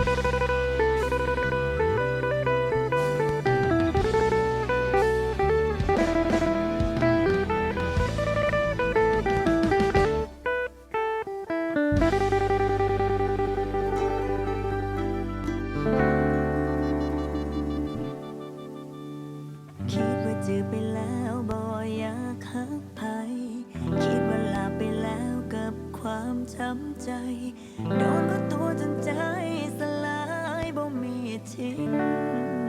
คิดว่าจือไปแล้วบ่อยากหักไผคิดว่าลาไปแล้วกับความช้ำใจ โดนก็ตัวจนใจ 也停。